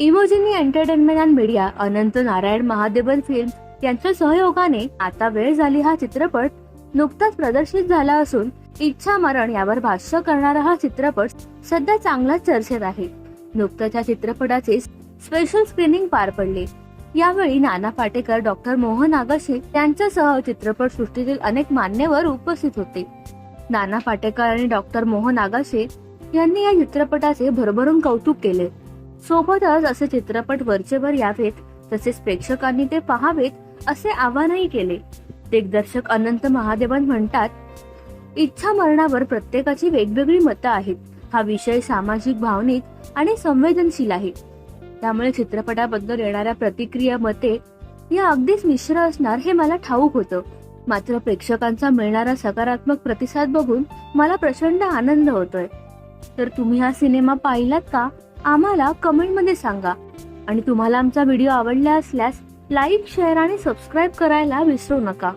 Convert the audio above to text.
इमोजिनी entertainment and media Anant Narayan Mahadevan film यांच्या सहयोगाने आता वेळ झाली हा चित्रपट नुकताच प्रदर्शित झाला असून इच्छा मरण यावर भाष्य करणारा हा चित्रपट सध्या चांगलाच चर्चेत आहे. नुकतंच या चित्रपटाचे स्पेशल स्क्रीनिंग पार पडले. यावेळी नाना पाटेकर डॉक्टर मोहन आगाशे यांच्यासह चित्रपट सृष्टीतील अनेक मान्यवर उपस्थित होते. नाना पाटेकर आणि डॉक्टर मोहन आगाशे यांनी या चित्रपटाचे भरभरून कौतुक केले. सोबतच असे चित्रपट वरचेवर यावेत तसेच प्रेक्षकांनी ते पाहावेत असे आवाहनही केले. दिग्दर्शक अनंत महादेवन म्हणतात इच्छा मरणावर प्रत्येकाची वेगवेगळी मतं आहेत. हा विषय सामाजिक भावनिक आणि संवेदनशील आहे. त्यामुळे चित्रपटाबद्दल येणाऱ्या प्रतिक्रिया मते या अगदीच मिश्र असणार हे मला ठाऊक होतं. मात्र प्रेक्षकांचा मिळणारा सकारात्मक प्रतिसाद बघून मला प्रचंड आनंद होतोय. तर तुम्ही हा सिनेमा पाहिलात का? आम्हाला कमेंटमध्ये सांगा. आणि तुम्हाला आमचा व्हिडिओ आवडला असल्यास लाईक शेअर आणि सबस्क्राईब करायला विसरू नका.